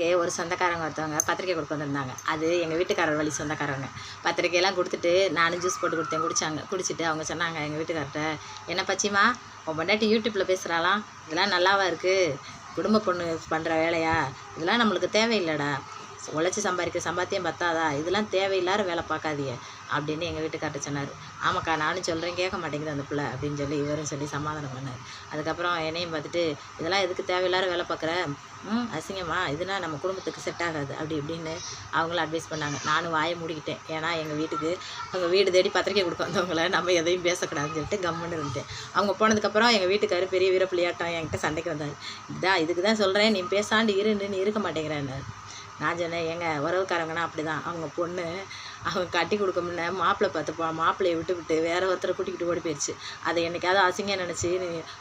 வீட்டுக்கு ஒரு சொந்தக்காரங்க ஒருத்தவங்க பத்திரிக்கை கொடுக்க வந்திருந்தாங்க. அது எங்கள் வீட்டுக்காரர் வழி சொந்தக்காரங்க. பத்திரிக்கையெல்லாம் கொடுத்துட்டு நானும் ஜூஸ் போட்டு கொடுத்தேன். குடித்தாங்க குடிச்சிட்டு அவங்க சொன்னாங்க எங்கள் வீட்டுக்கார்ட்ட என்ன பச்சிமா உன் பொண்டாட்டி யூடியூப்பில் பேசுகிறாளாம் இதெல்லாம் நல்லாவா இருக்குது குடும்ப பொண்ணு பண்ணுற வேலையா? இதெல்லாம் நம்மளுக்கு தேவையில்லைடா. உழைச்சி சம்பாதிக்க சம்பாத்தியம் பத்தாதா? இதெல்லாம் தேவையில்லாத வேலை பார்க்காதீங்க. அப்படின்னு எங்கள் வீட்டுக்கார்ட்ட சொன்னார். ஆமாக்கா நானும் சொல்கிறேன் கேட்க மாட்டேங்குது அந்த பிள்ளை அப்படின்னு சொல்லி இவரும் சொல்லி சமாதானம் பண்ணார். அதுக்கப்புறம் என்னையும் பார்த்துட்டு இதெல்லாம் எதுக்கு தேவையில்லாத வேலை பார்க்குற? ம். அசிங்கமா? இதுனா நம்ம குடும்பத்துக்கு செட் ஆகாது. அப்படி இப்படின்னு அவங்களும் அட்வைஸ் பண்ணாங்க. நானும் வாயை மூடிக்கிட்டேன். ஏன்னா எங்கள் வீட்டுக்கு அவங்க வீடு தேடி பத்திரிக்கை கொடுக்க வந்தவங்கள நம்ம எதையும் பேசக்கூடாதுன்னு சொல்லிட்டு கம்முன்னு இருந்துட்டேன். அவங்க போனதுக்கப்புறம் எங்கள் வீட்டுக்காரு பெரிய வீரப்பிள்ளையாட்டம் என்கிட்ட சண்டைக்கு வந்தார். இதான் இதுக்கு தான் சொல்கிறேன் நீ பேசாண்டு இருந்து நீ இருக்க மாட்டேங்கிறேன்னு நான் சொன்னேன் ஏங்க உறவுக்காரங்கன்னா அப்படி தான் அவங்க பொண்ணு அவங்க கட்டி கொடுக்க முன்ன மாப்பிள்ளை பார்த்து போ மாப்பிள்ளையை விட்டு விட்டு வேற ஒருத்தரை கூட்டிக்கிட்டு ஓடி போயிடுச்சு அதை என்னைக்காவது அசிங்கம் நினச்சி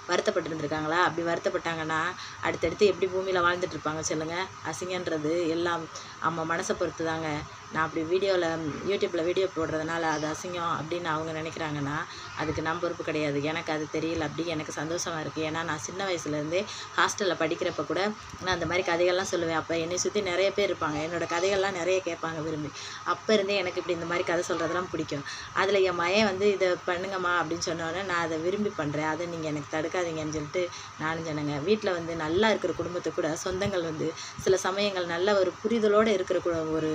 வருத்தப்பட்டு இருந்திருக்காங்களா அப்படி வருத்தப்பட்டாங்கன்னா அடுத்தடுத்து எப்படி பூமியில் வாழ்ந்துட்டு இருப்பாங்க சொல்லுங்கள் அசிங்கன்றது எல்லாம் நம்ம மனசை பொறுத்து தாங்க நான் அப்படி வீடியோவில் யூடியூப்பில் வீடியோ போடுறதுனால அது அசிங்கம் அப்படின்னு அவங்க நினைக்கிறாங்கன்னா அதுக்கு நான் பொறுப்பு கிடையாது. எனக்கு அது தெரியல. அப்படி எனக்கு சந்தோஷமாக இருக்குது ஏன்னா நான் சின்ன வயசுலேருந்தே ஹாஸ்டலில் படிக்கிறப்ப கூட நான் அந்த மாதிரி கதைகள்லாம் சொல்லுவேன். அப்போ என்னை சுற்றி நிறைய பேர் இருப்பாங்க. என்னோடய கதைகள்லாம் நிறைய கேட்பாங்க விரும்பி. அப்போ இருந்தே எனக்கு இப்படி இந்த மாதிரி கதை சொல்கிறதெல்லாம் பிடிக்கும். அதில் என் மயன் வந்து இதை பண்ணுங்கம்மா அப்படின்னு சொன்னோடனே நான் அதை விரும்பி பண்ணுறேன் அதை நீங்கள் எனக்கு தடுக்காதீங்கன்னு சொல்லிட்டு நானும் சொன்னேங்க. வீட்டில் வந்து நல்லா இருக்கிற குடும்பத்தை கூட சொந்தங்கள் வந்து சில சமயங்கள் நல்ல ஒரு புரிதலோடு இருக்கிற கூட ஒரு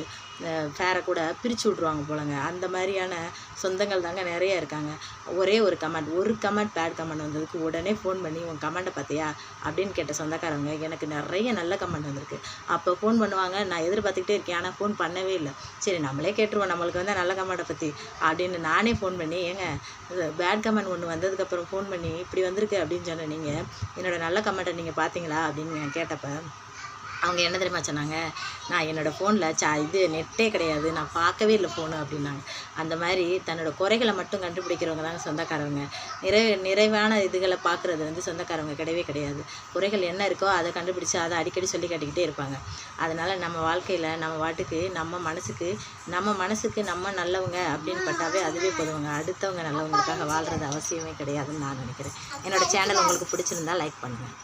ஃபேரை கூட பிரித்து விட்ருவாங்க போலங்க. அந்த மாதிரியான சொந்தங்கள் தாங்க நிறைய இருக்காங்க. ஒரே ஒரு கமெண்ட் ஒரு கமெண்ட் பேட் கமெண்ட் வந்ததுக்கு உடனே ஃபோன் பண்ணி உன் கமெண்ட்டை பார்த்தியா? அப்படின்னு கேட்ட சொந்தக்காரங்க எனக்கு நிறைய நல்ல கமெண்ட் வந்திருக்கு. அப்போ ஃபோன் பண்ணுவாங்க நான் எதிர்பார்த்துக்கிட்டே இருக்கேன் ஆனால் ஃபோன் பண்ணவே இல்லை. சரி நம்மளே கேட்டுருவோம் நம்மளுக்கு வந்து நல்ல கமெண்ட்டை பற்றி அப்படின்னு நானே ஃபோன் பண்ணி ஏங்க பேட் கமெண்ட் ஒன்று வந்ததுக்கப்புறம் ஃபோன் பண்ணி இப்படி வந்திருக்கு? அப்படின்னு சொன்ன நீங்கள் என்னோடய நல்ல கமெண்ட்டை நீங்கள் பார்த்தீங்களா? அப்படின்னு நான் அவங்க என்ன தெரியுமா சொன்னாங்க? நான் என்னோடய ஃபோனில் சா இது நெட்டே கிடையாது. நான் பார்க்கவே இல்லை ஃபோனு அப்படின்னாங்க. அந்த மாதிரி தன்னோட குறைகளை மட்டும் கண்டுபிடிக்கிறவங்க தாங்க சொந்தக்காரவங்க. நிறை நிறைவான இதுகளை பார்க்குறது வந்து சொந்தக்காரவங்க கிடையவே கிடையாது. குறைகள் என்ன இருக்கோ அதை கண்டுபிடிச்சு அதை அடிக்கடி சொல்லி காட்டிக்கிட்டே இருப்பாங்க. அதனால் நம்ம வாழ்க்கையில் நம்ம வாட்டுக்கு நம்ம மனசுக்கு நம்ம மனசுக்கு நம்ம நல்லவங்க அப்படின்னு பட்டாவே அதுவே போதுவங்க அடுத்தவங்க நல்லவங்களுக்காக வாழ்கிறது அவசியமே கிடையாதுன்னு நான் நினைக்கிறேன். என்னோடய சேனல் உங்களுக்கு பிடிச்சிருந்தா லைக் பண்ணுங்கள்